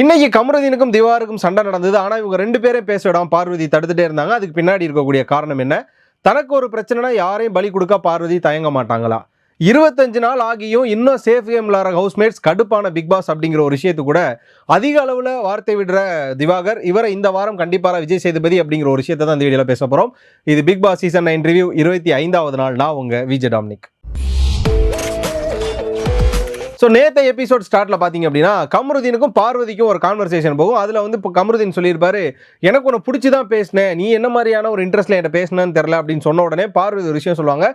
இன்னைக்கு கமருதீனுக்கும் திவாருக்கும் சண்டை நடந்தது. ஆனால் இவங்க ரெண்டு பேரே பேச விடாம பார்வதி தடுத்துட்டே இருந்தாங்க. அதுக்கு பின்னாடி இருக்கக்கூடிய காரணம் என்ன? தனக்கு ஒரு பிரச்சனைனா யாரையும் பலி கொடுக்க பார்வதி தயங்க மாட்டாங்களா? இருபத்தஞ்சு நாள் ஆகியும் இன்னும் சேஃப் கேம் விளாட்ற ஹவுஸ்மேட்ஸ் கடுப்பான பிக் பாஸ் அப்படிங்கிற ஒரு விஷயத்து கூட அதிக அளவில் வார்த்தை விடுற திவாகர் இவரை இந்த வாரம் கண்டிப்பாக விஜய் சேதுபதி அப்படிங்கிற ஒரு விஷயத்தை தான் இந்த வீடியோவில் பேச போகிறோம் இது big boss season nine review இருபத்தி ஐந்தாவது நாள். நான் உங்கள் விஜய் டாமினிக். ஸோ நேற்று எபிசோட் ஸ்டார்ட்ல பார்த்தீங்க அப்படின்னா கமருதீனுக்கும் பார்வதிக்கும் ஒரு கான்வர்சேஷன் போகும். அதில் வந்து இப்போ கமருதீன் சொல்லியிருப்பாரு எனக்கு உன்னை பிடிச்சி தான் பேசினேன். நீ என்ன மாதிரியான ஒரு இன்ட்ரெஸ்ட்ல என்கிட்ட பேசினேன்னு தெரில அப்படின்னு சொன்ன உடனே பார்வதி ஒரு விஷயம் சொல்லுவாங்க.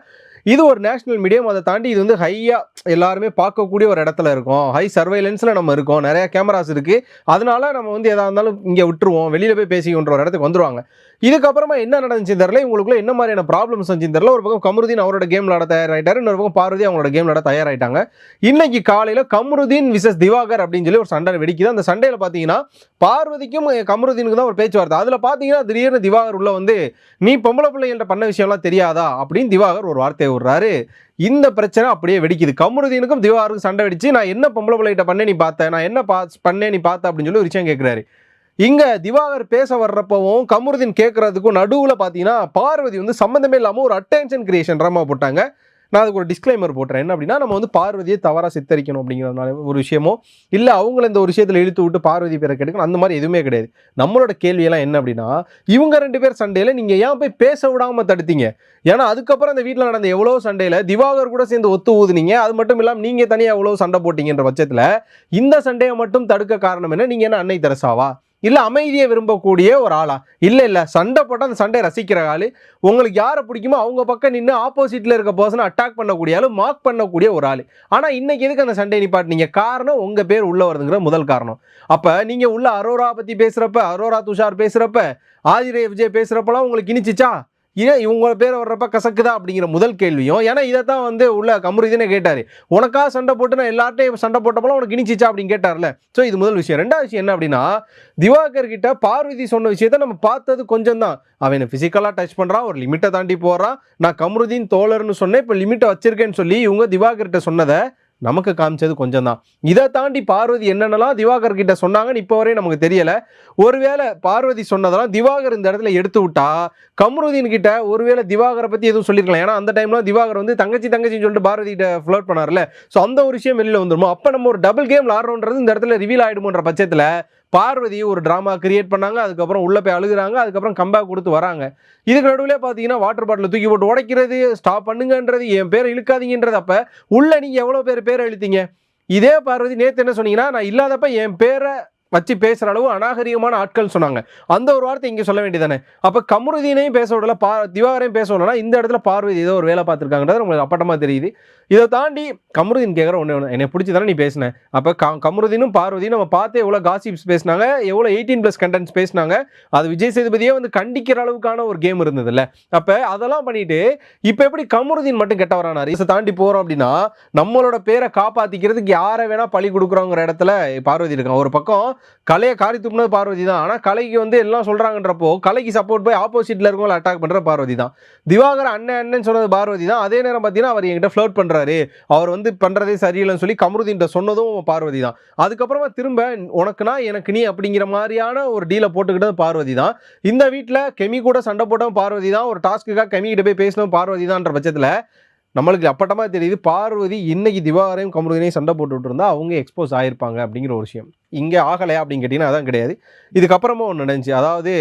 இது ஒரு நேஷனல் மீடியம் அதை தாண்டி இது வந்து ஹையாக எல்லாருமே பார்க்கக்கூடிய ஒரு இடத்துல இருக்கும். ஹை சர்வைலன்ஸில் நம்ம இருக்கோம். நிறைய கேமராஸ் இருக்குது அதனால நம்ம வந்து எதாக இருந்தாலும் இங்கே விட்டுருவோம். வெளியில் போய் பேசிக்கின்ற ஒரு இடத்துக்கு வந்துருவாங்க. இதுக்கப்புறமா என்ன நடந்துச்சு தெரியல. இவங்களுக்குள்ள என்ன மாதிரியான ப்ராப்ளம்ஸ் வந்துச்சு தெரியல. ஒரு பக்கம் கமருதீன் அவரோட கேம் விளாட தயாராகிட்டார் இன்னொரு பக்கம் பார்வதி அவங்களோட கேம் விளாட தயாராகிட்டாங்க இன்னைக்கு காலையில் கமருதீன் விசஸ் திவாகர் அப்படின்னு சொல்லி ஒரு சண்டை வெடிக்குது. அந்த சண்டையில் பார்த்தீங்கன்னா பார்வதிக்கும் கமருதீனுக்கு தான் ஒரு பேச்சுவார்த்தை. அதில் பார்த்தீங்கன்னா திடீர்னு திவாகர் உள்ள வந்து நீ பொம்பளை பிள்ளைகள்கிட்ட பண்ண விஷயம்லாம் தெரியாதா? அப்படின்னு திவாகர் ஒரு வார்த்தையை விடுறாரு. இந்த பிரச்சனை அப்படியே வெடிக்குது. கமருதீனுக்கும் திவாகருக்கும் சண்டை வெடிச்சு நான் என்ன பொம்பளை பிள்ளைகிட்ட பண்ணே நீ பார்த்த? நான் என்ன பா பண்ணேன் நீ பார்த்த? அப்படின்னு சொல்லி ஒரு விஷயம் கேட்குறாரு இங்கே திவாகர் பேச வர்றப்பவும் கமருதீன் கேட்குறதுக்கும் நடுவில் பார்த்தீங்கன்னா பார்வதி வந்து சம்மந்தமே இல்லாமல் ஒரு அட்டென்ஷன் கிரியேஷன் ட்ராமா போட்டாங்க. நான் அதுக்கு ஒரு டிஸ்க்ளைமர் போட்டுறேன். என்ன அப்படின்னா நம்ம வந்து பார்வதியை தவறாக சித்தரிக்கணும் அப்படிங்கிறதுனால ஒரு விஷயமோ இல்லை அவங்கள இந்த ஒரு விஷயத்தில் இழுத்து விட்டு பார்வதி பேரை கெடுக்கணும் அந்த மாதிரி எதுவுமே கிடையாது. நம்மளோட கேள்வியெல்லாம் என்ன அப்படின்னா இவங்க ரெண்டு பேர் சண்டையில் நீங்கள் ஏன் போய் பேச விடாமல் தடுத்தீங்க? ஏன்னா அதுக்கப்புறம் அந்த வீட்டில் நடந்த எவ்வளோ சண்டையில் திவாகர் கூட சேர்ந்து ஒத்து ஊதுனீங்க அது மட்டும் இல்லாமல் நீங்கள் தனியாக எவ்வளோ சண்டை போட்டிங்கன்ற பட்சத்தில் இந்த சண்டையை மட்டும் தடுக்க காரணம் என்ன? நீங்கள் என்ன அன்னை தெரசாவா? இல்லை அமைதியை விரும்பக்கூடிய ஒரு ஆளா? இல்லை இல்லை சண்டை போட்டால் அந்த சண்டையை ரசிக்கிற ஆள். உங்களுக்கு யாரை பிடிக்குமோ அவங்க பக்கம் நின்று ஆப்போசிட்டில் இருக்க பர்சனை அட்டாக் பண்ணக்கூடிய ஆள் மார்க் பண்ணக்கூடிய ஒரு ஆள். ஆனால் இன்னைக்கு எதுக்கு அந்த சண்டையை நிப்பாட்டினீங்க? காரணம் உங்கள் பேர் உள்ளே வருதுங்கிற முதல் காரணம். அப்போ நீங்கள் உள்ள அரோரா பற்றி பேசுகிறப்ப அரோரா துஷார் பேசுகிறப்ப ஆதிரே விஜய் பேசுகிறப்பலாம் உங்களுக்கு இனிச்சிச்சா ஏன் இவங்க பேர் வர்றப்ப கசக்குதா அப்படிங்கிற முதல் கேள்வியும் ஏன்னா இதை தான் வந்து உள்ள கமுருதினே கேட்டார். உனக்கா சண்டை போட்டு நான் எல்லார்ட்டையும் சண்டை போட்டப்பலாம் உனக்கு இனிச்சிச்சா அப்படின்னு கேட்டார்ல. ஸோ இது முதல் விஷயம். ரெண்டாவது விஷயம் என்ன அப்படின்னா திவாகர் கிட்ட பார்வதி சொன்ன விஷயத்த நம்ம பார்த்தது கொஞ்சம் தான் அவனை ஃபிசிக்கலாக டச் பண்ணுறான் ஒரு லிமிட்டை தாண்டி போகிறான் நான் கமருதீன் தோழர்னு சொன்னேன் இப்போ லிமிட்டை வச்சிருக்கேன்னு சொல்லி இவங்க திவாகர்கிட்ட சொன்னதை நமக்கு காமிச்சது கொஞ்சம் தான் இதை தாண்டி பார்வதி என்னென்னலாம் திவாகர் கிட்ட சொன்னாங்கன்னு இப்போ வரையும் நமக்கு தெரியல. ஒருவேளை பார்வதி சொன்னதெல்லாம் திவாகர் இந்த இடத்துல எடுத்து விட்டா கமருதீன் கிட்ட ஒருவேளை திவாகரை பற்றி எதுவும் சொல்லியிருக்கலாம். ஏன்னா அந்த டைம்லாம் திவாகர் வந்து தங்கச்சி தங்கச்சின்னு சொல்லிட்டு பாரதி கிட்ட ஃப்ளோட் பண்ணார்ல ஸோ அந்த ஒரு விஷயம் வெளியில் வந்துருமோ? அப்போ நம்ம ஒரு டபுள் கேம் ஆடுறோன்றது இந்த இடத்துல ரிவீல் ஆகிடுமோன்ற பட்சத்தில் பார்வதி ஒரு ட்ராமா கிரியேட் பண்ணாங்க அதுக்கப்புறம் உள்ளே போய் அழுகுறாங்க அதுக்கப்புறம் கம்பேக் கொடுத்து வராங்க. இதுக்கு நடுவில் பார்த்தீங்கன்னா வாட்டர் பாட்டில் தூக்கி போட்டு உடைக்கிறது ஸ்டாப் பண்ணுங்கன்றது என் பேர் இழுக்காதீங்கன்றது. அப்போ உள்ளே நீங்கள் எவ்வளோ பேர் பேரை இழுத்தீங்க? இதே பார்வதி நேற்று என்ன சொன்னீங்கன்னா நான் இல்லாதப்ப என் பேரை வச்சு பேசுகிற அளவு அநாகரிகமான ஆட்கள் சொன்னாங்க. அந்த ஒரு வார்த்தை இங்கே சொல்ல வேண்டியதானே அப்போ கமருதீனையும் பேச விடல பா திவாகரையும் பேச விடலனா இந்த இடத்துல பார்வதி ஏதோ ஒரு வேலை பார்த்துருக்காங்கன்றது உங்களுக்கு அப்பட்டமாக தெரியுது. இதை தாண்டி கமருதீன் கேட்குற ஒன்று ஒன்று என்னை பிடிச்சி தானே நீ பேசின. அப்போ க கமருதீனும் பார்வதியும் நம்ம பார்த்து எவ்வளோ காசிப்ஸ் பேசினாங்க எவ்வளோ எயிட்டீன் ப்ளஸ் கண்டென்ட்ஸ் பேசினாங்க. அது விஜய் சேதுபதியே வந்து கண்டிக்கிற அளவுக்கான ஒரு கேம் இருந்ததுல்ல. அப்போ அதெல்லாம் பண்ணிட்டு இப்போ எப்படி கமருதீன் மட்டும் கெட்டவரானார்? இதை தாண்டி போகிறோம் அப்படின்னா நம்மளோட பேரை காப்பாற்றிக்கிறதுக்கு யாரை வேணால் பழி கொடுக்குறோங்கிற இடத்துல பார்வதி இருக்கான். ஒரு பக்கம் கலையை காரி துப்புனது பார்வதி தான். ஆனால் கலைக்கு வந்து எல்லாம் சொல்கிறாங்கன்றப்போ கலைக்கு சப்போர்ட் போய் ஆப்போசிட்டில் இருக்கவங்களை அட்டாக் பண்ணுற பார்வதி தான். திவாகர் அண்ணன் அண்ணன் சொன்னது பார்வதி தான். அதே நேரம் பார்த்தீங்கன்னா அவர் என்கிட்ட ஃப்ளோட் பண்ணுறாரு அவர் வந்து பண்ணுறதே சரியில்லைன்னு சொல்லி கமருதீன்ட்ட சொன்னதும் பார்வதி தான். அதுக்கப்புறமா திரும்ப உனக்குனா எனக்கு நீ அப்படிங்கிற மாதிரியான ஒரு டீலை போட்டுக்கிட்டது பார்வதி தான். இந்த வீட்டில் கெமி கூட சண்டை போட்டவன் பார்வதி தான். ஒரு டாஸ்க்குக்காக கெமி கிட்ட போய் பேசினவன் பார்வதி தான்ற பட்சத்தில் நம்மளுக்கு அப்பட்டமா தெரியுது பார்வதி இன்னைக்கு திவாகரையும் கமருதினையும் சண்டை போட்டுட்டு இருந்தால் அவங்க எக்ஸ்போஸ் ஆயிருப்பாங்க அப்படிங்கிற ஒரு விஷயம். இங்கே ஆகலையா அப்படின்னு கேட்டிங்கன்னா அதான் கிடையாது. இதுக்கப்புறமா ஒன்று நடந்துச்சு. அதாவது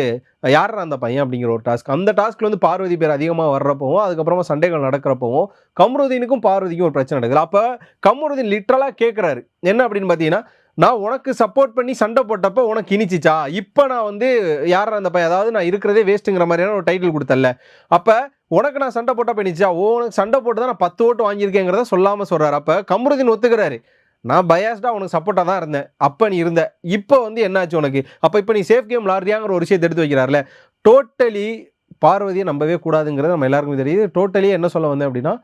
யாரா அந்த பையன் அப்படிங்கிற ஒரு டாஸ்க் அந்த டாஸ்க்கில் வந்து பார்வதி பேர் அதிகமாக வர்றப்பவும் அதுக்கப்புறமா சண்டைகள் நடக்கிறப்பவும் கமருதீனுக்கும் பார்வதிக்கும் ஒரு பிரச்சனை நடக்குது. அப்போ கமருதீன் லிட்ரலாக கேட்குறாரு என்ன அப்படின்னு பார்த்தீங்கன்னா நான் உனக்கு சப்போர்ட் பண்ணி சண்டை போட்டப்போ உனக்கு இனிச்சிச்சா? இப்போ நான் வந்து யார் அந்த பையன்? அதாவது நான் இருக்கிறதே வேஸ்ட்டுங்கிற மாதிரியான ஒரு டைட்டில் கொடுத்தல அப்போ உனக்கு நான் சண்டை போட்டப்ப இனிச்சா உனக்கு சண்டை போட்டு தான் நான் பத்து ஓட்டு வாங்கியிருக்கேங்கிறத சொல்லாமல் சொல்கிறார் அப்போ கமருதீன் ஒத்துக்கிறாரு. நான் பயாஸ்டாக உனக்கு சப்போர்ட்டாக தான் இருந்தேன். அப்போ நீ இருந்த. இப்போ வந்து என்னாச்சு உனக்கு? அப்போ இப்போ நீ சேஃப் கேம் விளாடுறியாங்கிற ஒரு விஷயத்தை எடுத்து வைக்கிறார்ல. டோட்டலி பார்வதியை நம்பவே கூடாதுங்கிறது நம்ம எல்லாருக்குமே தெரியுது. டோட்டலி என்ன சொல்ல வந்தேன் அப்படின்னா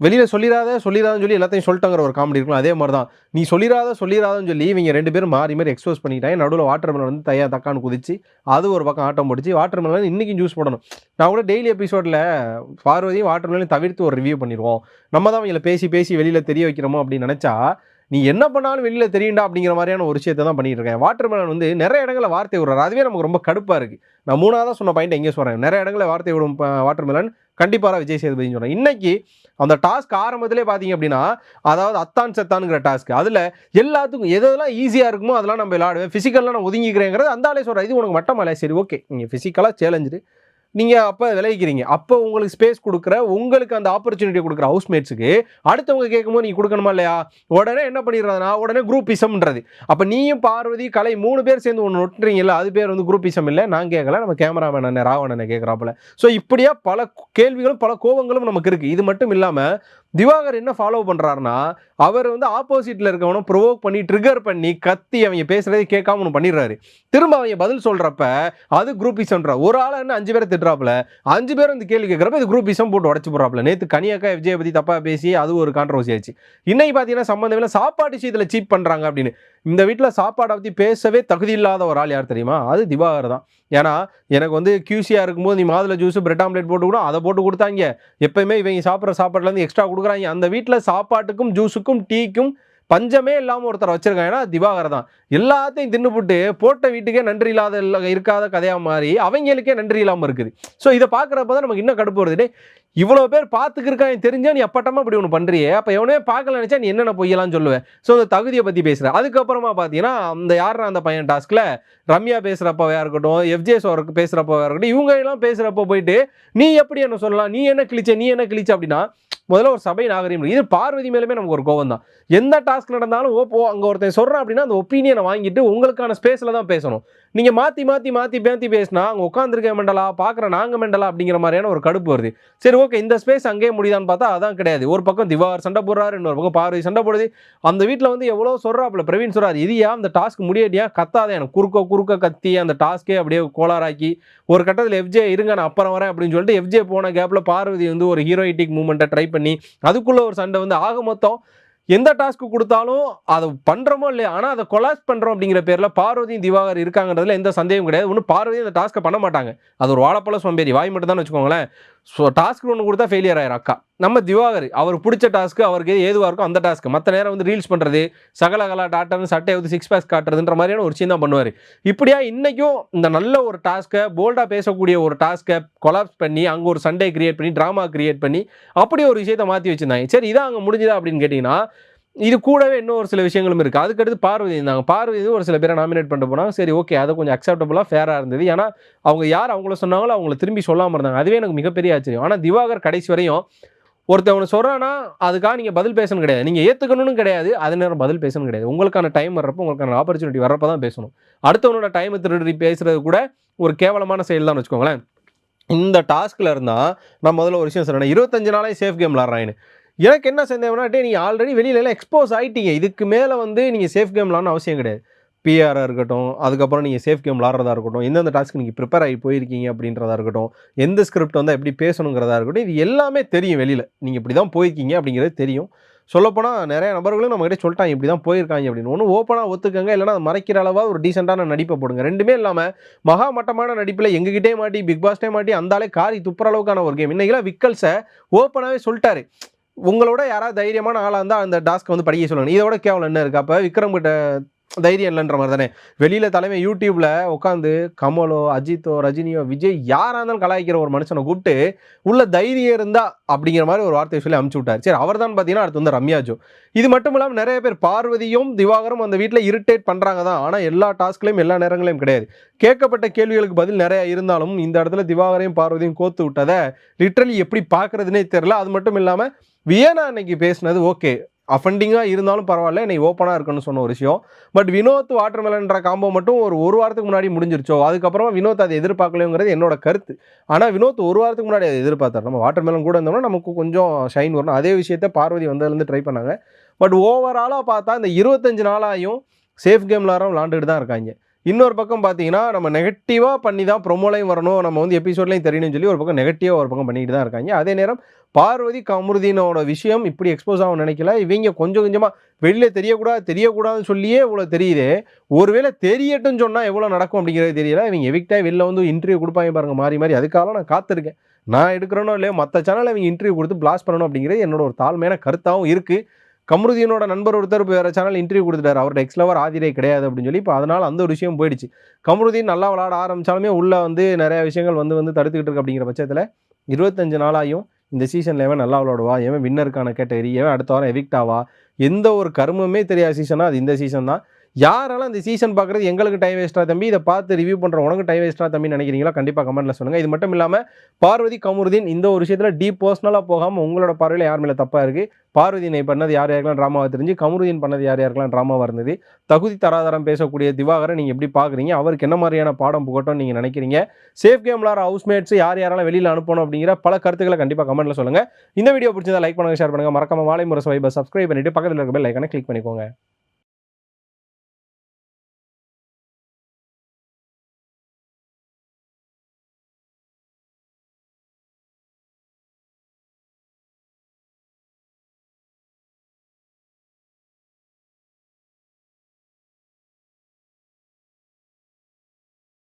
வெளியில் சொல்லிடாத சொல்லிடாதன்னு சொல்லி எல்லாத்தையும் சொல்லிட்டாங்கிற ஒரு காமெடி இருக்கும் அதே மாதிரி தான் நீ சொல்லிடாத சொல்லிடாதன்னு சொல்லி இவங்க ரெண்டு பேரும் மாறி மாறி எக்ஸ்போஸ் பண்ணிட்டாங்க நடுவில் வாட்டர் மெலன் வந்து தையா தக்கான்னு குதிச்சு அது ஒரு பக்கம் ஆட்டம் பிடிச்சி வாட்டர் மெலன் இன்றைக்கும் ஜூஸ் போடணும். நான் கூட டெய்லி எபிசோடில் பார்வதியும் வாட்டர் மெலனையும் தவிர்த்து ஒரு ரிவ்யூ பண்ணிடுவோம் நம்ம தான் அவங்கள பேசி பேசி வெளியில் தெரிய வைக்கிறோமோ அப்படின்னு நினச்சா நீ என்ன பண்ணாலும் வெளியில் தெரியுண்டா அப்படிங்கிற மாதிரியான ஒரு விஷயத்தை தான் பண்ணிட்டு இருக்கேன். வாட்டர்மெலன் வந்து நிறைய இடங்களில் வார்த்தை விடுறாரு. அதுவே நமக்கு ரொம்ப கடுப்பாக இருக்குது நான் மூணாவதாக சொன்ன பாயிண்ட் எங்கே சொல்கிறேன் நிறைய இடங்களில் வார்த்தை விடும் வாட்டர்மெலன் கண்டிப்பாக விஜய் சேதுபதினு சொன்னேன். இன்னைக்கு அந்த டாஸ்க் ஆரம்பத்திலே பார்த்தீங்க அப்படின்னா அதாவது அத்தான் செத்தானுங்கிற டாஸ்க். அதில் எல்லாத்துக்கும் எதெல்லாம் ஈஸியாக இருக்குமோ அதெல்லாம் நம்ம விளாடுவேன் ஃபிசிக்கலாக நான் ஒதுங்கிக்கிறேங்கிறது அந்த ஆளே சொல்கிறேன் இது உனக்கு மட்டமல்ல சரி ஓகே நீங்கள் ஃபிசிக்கலாக சேலஞ்சு நீங்கள் அப்போ விளைவிக்கிறீங்க அப்போ உங்களுக்கு ஸ்பேஸ் கொடுக்குற உங்களுக்கு அந்த ஆப்பர்ச்சுனிட்டி கொடுக்குற ஹவுஸ்மேட்ஸுக்கு அடுத்தவங்க கேட்கும்போது நீங்கள் கொடுக்கணுமா இல்லையா? உடனே என்ன பண்ணிடுறதுனா உடனே குரூப் இசம்ன்றது அப்போ நீயும் பார்வதி கலை மூணு பேர் சேர்ந்து ஒன்று நொட்டுறீங்கல்ல அது பேர் வந்து குரூப் இசம் இல்லை. நான் கேட்கல. நம்ம கேமராமேன் அண்ணன் ராவணனை கேட்குறாப்புல. ஸோ இப்படியா பல கேள்விகளும் பல கோபங்களும் நமக்கு இருக்குது இது மட்டும் இல்லாமல் திவாகர் என்ன ஃபாலோ பண்ணுறாருன்னா அவர் வந்து ஆப்போசிட்டில் இருக்கவனும் ப்ரொவோக் பண்ணி ட்ரிகர் பண்ணி கத்தி அவங்க பேசுகிறதே கேட்காம ஒன்று பண்ணிடுறாரு. திரும்ப அவங்க பதில் சொல்கிறப்ப அது குரூப் ஒரு ஆளாக என்ன அஞ்சு பேரை திட்டுறாப்புல. அஞ்சு பேர் வந்து கேள்வி கேட்குறப்ப இது குரூப் போட்டு உடச்சு போடுறாப்புல. நேற்று கனியாக்கா விஜயை பற்றி தப்பாக பேசி அது ஒரு கான்ட்ரவர்சி ஆச்சு இன்னைக்கு பார்த்தீங்கன்னா சம்மந்தம் சாப்பாடு விஷயத்தில் சீப் பண்ணுறாங்க அப்படின்னு. இந்த வீட்டில் சாப்பாடை பற்றி பேசவே தகுதி இல்லாத ஒரு ஆள் யார் தெரியுமா? அது திவாகர் தான். ஏன்னா எனக்கு வந்து கியூசியாக இருக்கும்போது நீ மாதுளை ஜூஸ் பிரெட் ஆம்லேட் போட்டு கூட அதை போட்டு கொடுத்தாங்க. எப்பயுமே இவங்க சாப்பிட்ற சாப்பாடுலேருந்து எக்ஸ்ட்ரா கொடுக்குறாங்க அந்த வீட்டில் சாப்பாட்டுக்கும் ஜூஸுக்கும் டீக்கும் பஞ்சமே இல்லாமல் ஒருத்தர் வச்சிருக்காங்க. ஏன்னா திவாகர் தான். எல்லாத்தையும் தின்னுபுட்டு போட்ட வீட்டுக்கே நன்றி இல்லாத இல்ல- இருக்காத கதையாக மாதிரி அவங்களுக்கே நன்றி இல்லாமல் இருக்குது. ஸோ இதை பார்க்குறப்ப தான் நமக்கு இன்னும் கடுப்பு வருது. இவ்வளோ பேர் பார்த்துக்கிருக்காங்க தெரிஞ்சா நீ அப்பட்டமாக இப்படி ஒன்று பண்ணுறியே அப்போ எவனே பார்க்கல நினச்சா நீ என்னென்ன பொய்யலாம் சொல்லுவேன் ஸோ அந்த தகுதியை பற்றி பேசுகிறேன் அதுக்கப்புறமா பார்த்தீங்கன்னா அந்த யாருன்னா அந்த பையன் டாஸ்கில் ரம்யா பேசுகிறப்பவே இருக்கட்டும் எஃப்ஜே சோருக்கு பேசுகிறப்பவே இருக்கட்டும் இவங்க எல்லாம் பேசுகிறப்ப போயிட்டு நீ எப்படி என்ன சொல்லலாம்? நீ என்ன கிழிச்ச? நீ என்ன கிழிச்ச அப்படின்னா முதல்ல ஒரு சபை நாகரிகம் இது பார்வதி மேலுமே நமக்கு ஒரு கோவம் தான். எந்த டாஸ்க் நடந்தாலும் ஓ போ அங்கே ஒருத்தன் சொல்கிறான் அப்படின்னா அந்த ஒப்பீனியனை வாங்கிட்டு உங்களுக்கான ஸ்பேஸில் தான் பேசணும். நீங்கள் மாற்றி மாற்றி மாற்றி பேத்தி பேசினா அங்கே உட்காந்துருக்க மெண்டலா பார்க்குற நாங்கள் மெண்டலா அப்படிங்கிற மாதிரியான ஒரு கடுப்பு வருது. சரி ஓகே இந்த ஸ்பேஸ் அங்கேயே முடியுதான்னு பார்த்தா அதான் கிடையாது. ஒரு பக்கம் திவார் சண்டை போடுறாரு இன்னொரு பக்கம் பார்வதி சண்டை போடுது. அந்த வீட்டில் வந்து எவ்வளோ சொல்கிறாப்புல பிரவீன் சொல்றாரு இதையா அந்த டாஸ்க் முடியடியா கத்தாத எனக்கு குறுக்க குறுக்க கத்தி அந்த டாஸ்க்கே அப்படியே கோளாறாக்கி ஒரு கட்டத்தில் எஃப்ஜே இருங்க நான் அப்புறம் வரேன் அப்படின்னு சொல்லிட்டு எஃப்ஜே போன கேப்பில் பார்வதி வந்து ஒரு ஹீரோயிட்டிக் மூமெண்ட்டை ட்ரை பண்ணி பண்ணி அதுக்குள்ளே ஒரு சண்டை வந்து ஆக மொத்தம் எந்த டாஸ்க்கு கொடுத்தாலும் அதை பண்ணுறோமோ இல்லையா ஆனால் அதை கொலாஸ் பண்ணுறோம் அப்படிங்கிற பேரில் பார்வதியும் திவாகர் இருக்காங்கிறதுல எந்த சந்தேகம் கிடையாது. ஒன்றும் பார்வதி அந்த டாஸ்க்கை பண்ண மாட்டாங்க. அது ஒரு வாழைப்பழ சோம்பேறி. வாய் மட்டும் தான் வச்சுக்கோங்களேன். ஸோ டாஸ்க் ஒன்று கொடுத்தா ஃபெயிலியர் ஆயிரும் அக்கா. நம்ம திவாகர் அவர் பிடிச்ச டாஸ்க்கு அவருக்கு எது ஏதுவாக இருக்கோ அந்த டாஸ்க்கு மற்ற நேரம் வந்து ரீல்ஸ் பண்ணுறது சகலகலா டாட்டான்னு சட்டையை வந்து சிக்ஸ் பேக்ஸ் காட்டுறதுன்ற மாதிரியான ஒரு சீன் தான் பண்ணுவார். இப்படியா இன்றைக்கும் இந்த நல்ல ஒரு டாஸ்க்கை போல்டாக பேசக்கூடிய ஒரு டாஸ்க்கை கொலாப்ஸ் பண்ணி அங்கே ஒரு சண்டே கிரியேட் பண்ணி ட்ராமா கிரியேட் பண்ணி அப்படி ஒரு விஷயத்தை மாற்றி வச்சுருந்தாங்க. சரி இதான் அங்கே முடிஞ்சுதா அப்படின்னு கேட்டிங்கன்னா இது கூடவே இன்னும் ஒரு சில விஷயங்களும் இருக்குது அதுக்கடுத்து பார்வதி இருந்தாங்க. பார்வதி ஒரு சில பேரை நாமினேட் பண்ணிட்டு போனாங்க சரி ஓகே அது கொஞ்சம் அக்செப்டபுளாக ஃபேராக இருந்தது. ஏன்னா அவங்க யார் அவங்கள சொன்னாங்களோ அவங்கள திரும்பி சொல்லாமல் இருந்தாங்க. அதுவே எனக்கு மிகப்பெரிய ஆச்சரியம். ஆனால் திவாகர் கடைசி வரையும் ஒருத்தவனை சொல்கிறான்னா அதுக்காக நீங்கள் பதில் பேசணும் கிடையாது. நீங்கள் ஏற்றுக்கணும்னு கிடையாது. அது நேரம் பதில் பேசணும் கிடையாது. உங்களுக்கான டைம் வர்றப்போ உங்களுக்கான ஆப்பர்ச்சுனிட்டி வர்றப்போ தான் பேசணும். அடுத்தவனோட டைமை திருடி பேசுறது கூட ஒரு கேவலமான செயல் தான் வச்சுக்கோங்களேன். இந்த டாஸ்கில் இருந்தால் நான் முதல்ல ஒரு விஷயம் சொன்னேன் இருபத்தஞ்சு நாளே சேஃப் கேம் விளாட்றான்னு எனக்கு என்ன சந்தேகம்னா டே நீங்கள் ஆல்ரெடி வெளியிலலாம் எக்ஸ்போஸ் ஆகிட்டீங்க இதுக்கு மேலே வந்து நீங்கள் சேஃப் கேம் விளாட்ணும் அவசியம் கிடையாது. பிஆராக இருக்கட்டும் அதுக்கப்புறம் நீங்கள் சேஃப் கேம் விளாட்றதா இருக்கட்டும் எந்தெந்த டாஸ்க்கு நீங்கள் ப்ரிப்பேர் ஆகி போயிருக்கீங்க அப்படின்றதா இருக்கட்டும் எந்த ஸ்கிரிப்ட் வந்து எப்படி பேசணுங்கிறதா இருக்கட்டும் இது எல்லாமே தெரியும் வெளியில். நீங்கள் இப்படி தான் போயிருக்கீங்க அப்படிங்கிறது தெரியும். சொல்லப்போனால் நிறைய நபர்களும் நம்மகிட்ட சொல்லிட்டாங்க இப்படி தான் போயிருக்காங்க அப்படின்னு. ஒன்று ஓப்பனாக ஒத்துக்கங்க இல்லைனா அதை மறைக்கிற அளவாக ஒரு டீசெண்டான நடிப்பை போடுங்க. ரெண்டுமே இல்லாமல் மகா மட்டமான நடிப்பில் எங்ககிட்டே மாட்டி பிக் பாஸ்டே மாட்டி அந்தாலே காரி துப்புற அளவுக்கான ஒரு கேம் இன்னைக்கெல்லாம் விக்கல்ஸை ஓப்பனாகவே சொல்லிட்டாரு. உங்களோட யாராவது தைரியமான ஆளாக இருந்தால் அந்த டாஸ்க்கை வந்து படிக்க சொல்லுங்க. இதோட கேவலம் என்ன இருக்கு? அப்போ விக்ரம் கிட்ட தைரியம் இல்லைன்ற மாதிரி தானே? வெளியில் தலைமை யூடியூப்பில் உட்காந்து கமலோ அஜித்தோ ரஜினியோ விஜய் யாராக இருந்தாலும் கலாய்க்கிற ஒரு மனுஷனை கூப்பிட்டு உள்ள தைரியம் இருந்தா அப்படிங்கிற மாதிரி ஒரு வார்த்தையை சொல்லி அமுச்சு விட்டார். சரி அவர் தான் பார்த்தீங்கன்னா அடுத்து வந்து ரம்யாஜோ இது மட்டும் இல்லாமல் நிறைய பேர் பார்வதியும் திவாகரும் அந்த வீட்டில் இரிட்டேட் பண்ணுறாங்க தான். ஆனால் எல்லா டாஸ்க்லையும் எல்லா நேரங்களையும் கிடையாது. கேட்கப்பட்ட கேள்விகளுக்கு பதில் நிறைய இருந்தாலும் இந்த இடத்துல திவாகரையும் பார்வதியும் கோத்து விட்டதை லிட்ரலி எப்படி பார்க்குறதுனே தெரில அது மட்டும் இல்லாமல் வியனா அன்னைக்கு பேசினது ஓகே அஃபண்டிங்காக இருந்தாலும் பரவாயில்ல என்னை ஓப்பனாக இருக்குன்னு சொன்ன ஒரு விஷயம். பட் வினோத் வாட்டர்மெலன்ற காம்போ மட்டும் ஒரு ஒரு வாரத்துக்கு முன்னாடி முடிஞ்சிருச்சோ அதுக்கப்புறமா வினோத் அதை எதிர்பார்க்கலங்கிறது என்னோட கருத்து. ஆனால் வினோத் ஒரு வாரத்துக்கு முன்னாடி அதை எதிர்பார்த்தார். நம்ம வாட்டர்மெலன் கூட இருந்தோம்னா நமக்கு கொஞ்சம் ஷைன் வரணும். அதே விஷயத்த பார்வதி வந்ததுலேருந்து ட்ரை பண்ணாங்க. பட் ஓவராலாக பார்த்தா இந்த இருபத்தஞ்சு நாளாயும் சேஃப் கேம் விளாட்றோம் விளாண்டுட்டு தான் இருக்காங்க. இன்னொரு பக்கம் பார்த்தீங்கன்னா நம்ம நெகட்டிவாக பண்ணி தான் ப்ரொமோலையும் வரணும். நம்ம வந்து எபிசோட்லையும் தெரியணும்னு சொல்லி ஒரு பக்கம் நெகட்டிவாக ஒரு பக்கம் பண்ணிட்டு தான் இருக்காங்க. அதே நேரம் பார்வதி கமருதீனோட விஷயம் இப்படி எக்ஸ்போஸ் ஆகும் நினைக்கல. இவங்க கொஞ்சம் கொஞ்சமாக வெளியில் தெரியக்கூடாது தெரியக்கூடாதுன்னு சொல்லியே இவ்வளோ தெரியுது. ஒருவேளை தெரியட்டும்னு சொன்னால் எவ்வளோ நடக்கும் அப்படிங்கிறது தெரியல. இவங்க எவிக்டாக வெளில வந்து இன்டர்வியூ கொடுப்பாங்க பாருங்க மாறி மாறி. அதுக்காக நான் காத்திருக்கேன். நான் எடுக்கிறேனோ இல்லையோ மற்ற சேனலில் இவங்க இன்டர்வியூ கொடுத்து பிளாஸ் பண்ணணும் அப்படிங்கிறது என்னோட ஒரு தாழ்மையான கருத்தாகவும் இருக்குது கமருதீனோட நண்பர் ஒருத்தர் வேறு சேனல் இன்டர்வியூ கொடுத்துட்டார். அவரோட எக்ஸ்லவர் ஆதிரே கிடையாது அப்படின்னு சொல்லி இப்போ அதனால் அந்த ஒரு விஷயம் போயிடுச்சு. கமருதீன் நல்லா விளாட ஆரம்பித்தாலுமே உள்ளே வந்து நிறைய விஷயங்கள் வந்து வந்து தடுத்துக்கிட்டு இருக்கு அப்படிங்கிற பட்சத்தில் இருபத்தஞ்சு நாளாயும் இந்த சீசனில் எவன் நல்லா விளாடுவா எவன் வின்னருக்கான கேட்டகரி எவன் அடுத்த வாரம் எவிக்ட் ஆவா எந்த ஒரு கருமமே தெரியாத சீசனா அது இந்த சீசன் தான். யாரெல்லாம் இந்த சீசன் பார்க்குறது எங்களுக்கு டைம் வேஸ்ட்டாக தம்பி? இதை பார்த்து ரிவ்யூ பண்ணுற உனக்கு டைம் வேஸ்ட்டாக தம்பி நினைக்கிறீங்களா? கண்டிப்பாக கமெண்ட்டில் சொல்லுங்கள் இது மட்டும் இல்லாமல் பார்வதி கமருதீன் இந்த ஒரு விஷயத்தில் டீப் பர்சனலாக போகாமல் உங்களோட பார்வையில் யார் மேலே தப்பாக இருக்குது பார்வதினை பண்ணது யார் யாருக்கெல்லாம் ட்ராமாவாக தெரிஞ்சு கமருதீன் பண்ணது யார் யாருக்கெல்லாம் ட்ராமாவாக இருந்தது? தகுதி தராதரம் பேசக்கூடிய திவாகரை நீங்கள் எப்படி பார்க்குறீங்க? அவருக்கு என்ன மாதிரியான பாடம் புகட்டும் நீங்கள் நினைக்கிறீங்க? சேஃப் கேம் விளாட ஹவுஸ்மேட்ஸ் யார் யாரெல்லாம் வெளியில் அனுப்பணும் அப்படிங்கிற பல கருத்துக்களை கண்டிப்பாக கமெண்ட்டில் சொல்லுங்கள் இந்த வீடியோ பிடிச்சதை லைக் பண்ணுங்கள் ஷேர் பண்ணுங்கள் மறக்காமல் வாழை முறை வைபை சப்ஸ்கிரைப் பண்ணிட்டு பக்கத்தில் இருக்க பெல் ஐக்கனை கிளிக் பண்ணிக்கோங்க.